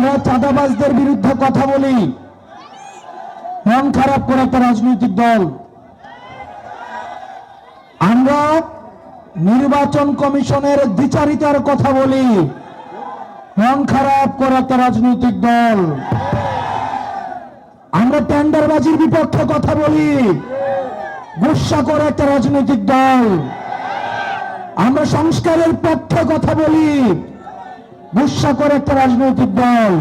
আমরা চাঁদাবাজদের বিরুদ্ধে কথা বলি। মন খারাপ করে একটা রাজনৈতিক দল। আমরা নির্বাচন কমিশনের দ্বিচারিতার কথা বলি। মন খারাপ করে একটা রাজনৈতিক দল। আমরা টেন্ডারবাজির বিপক্ষে কথা বলি। গুসা করে একটা রাজনৈতিক দল। আমরা সংস্কারের পক্ষে কথা বলি। গুসা করে একটা রাজনৈতিক দল।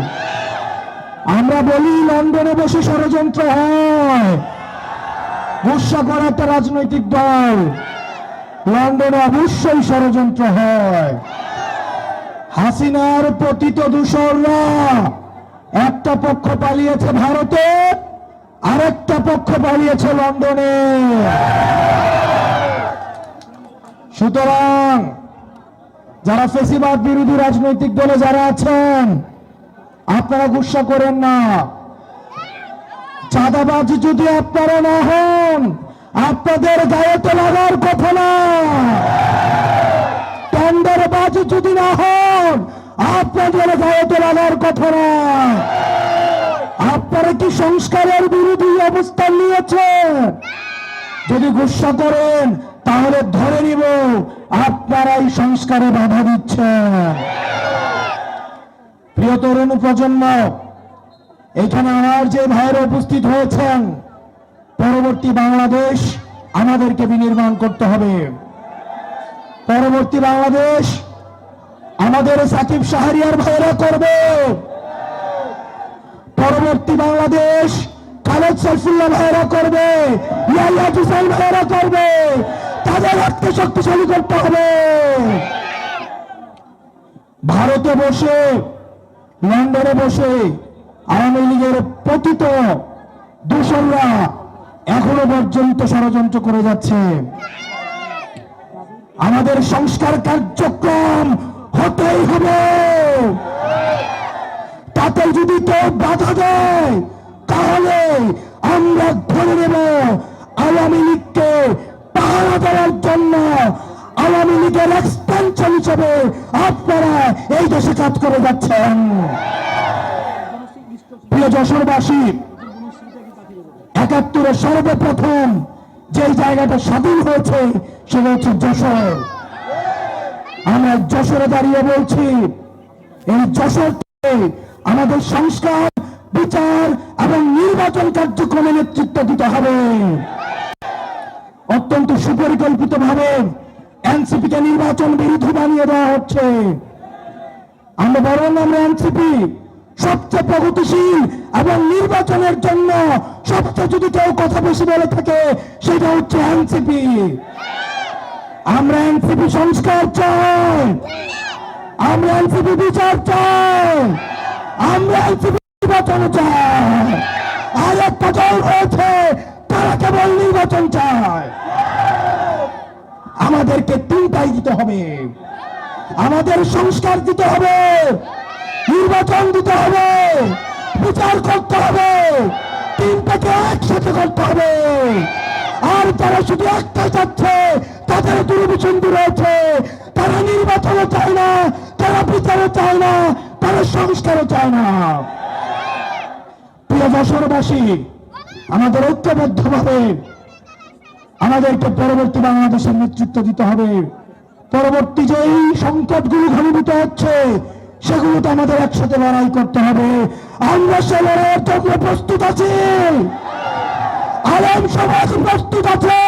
আমরা বলি, লন্ডনে বসে ষড়যন্ত্র হয়। গুসা করে একটা রাজনৈতিক দল। লন্ডনে অবশ্যই ষড়যন্ত্র হয়। হাসিনার পতিত দূষররা একটা পক্ষ পালিয়েছে ভারতে, আরেকটা পক্ষ পালিয়েছে লন্ডনে। সুতরাং যারা ফেসিবাদ বিরোধী রাজনৈতিক দলে যারা আছেন, আপনারা গুসা করেন না। চাঁদাবাজি যদি আপনারা না হন, আপনাদের গায়ে তো লাগার কথা না। টেন্ডারবাজি যদি না হন, আপনাদের গায়ে তো লাগার কথা না। আপনারা কি সংস্কারের বিরোধী অবস্থান নিয়েছেন? যদি গুসা করেন, তাহলে ধরে নিব আপনারাই সংস্কারে বাধা দিচ্ছেন প্রিয় তরুণ প্রজন্ম, এখানে আমার যে ভাইয়েরা উপস্থিত হয়েছেন, পরবর্তী বাংলাদেশ আমাদেরকে বিনির্মাণ করতে হবে। পরবর্তী বাংলাদেশ আমাদের সাকিব শাহরিয়ার ভাইয়েরা করবে। পরবর্তী বাংলাদেশ খালেদ সাইফুল্লাহ ভাইয়েরা করবে ইয়াহিয়া হুসাইন ভাইয়েরা করবে, তাদের হাতকে শক্তিশালী করতে হবে। ভারতে বসে, লন্ডনে বসে আওয়ামী লীগের পতিত দূষণরা এখনও পর্যন্ত ষড়যন্ত্র করে যাচ্ছে। আমাদের সংস্কার কার্যক্রম হতেই হবে। তাতে যদি কেউ বাধা দেয় তাহলে আমরা ধরে নেব আওয়ামী লীগকে পাহারা দেওয়ার জন্য আওয়ামী লীগের এক্সপেনশন হিসেবে আপনারা এই দেশে কাজ করে যাচ্ছেন। প্রিয় যশোরবাসী, একাত্তরের সর্বপ্রথম যে জায়গাটা স্বাধীন হয়েছে সেটা হচ্ছে যশোর। আমরা যশোরে দাঁড়িয়ে বলছি, এই যশোর আমাদের সংস্কার বিচার এবং নির্বাচন কার্যক্রমে নেতৃত্ব দিতে হবে। অত্যন্ত সুপরিকল্পিত ভাবে এনসিপি কে নির্বাচন বিরোধী বানিয়ে দেওয়া হচ্ছে। আমরা বরং আমরা এনসিপি সবচেয়ে প্রগতিশীল এবং নির্বাচনের জন্য সবচেয়ে যদি কেউ কথা বেশি বলে থাকে, সেটা হচ্ছে এনসিপি। আমরা এনসিপি সংস্কার চাই। আমরা এনসিপি বিচার চাই। আমরা এনসিপি নির্বাচন চাই আর একটা দল রয়েছে তারা কেবল নির্বাচন চায়। আমাদেরকে তিনটাই দিতে হবে। আমাদের সংস্কার দিতে হবে, নির্বাচন দিতে হবে বিচার করতে হবে, তিনটাকে একসাথে করতে হবে। আর তারা শুধু একটাই চাচ্ছে, তাদের দুর্বিসন্ধি রয়েছে। তারা নির্বাচনও চায় না, তারা বিচারও চায় না, তারা সংস্কারও চায় না। যশোরবাসী আমাদের ঐক্যবদ্ধভাবে আমাদেরকে পরবর্তী বাংলাদেশের নেতৃত্ব দিতে হবে। পরবর্তী যে যেই সংকটগুলো ঘনীভূত হচ্ছে, সেগুলোতে আমাদের একসাথে লড়াই করতে হবে। আমরা সে লড়াইয়ের জন্য প্রস্তুত আছি। আলম সমাজ প্রস্তুত আছে।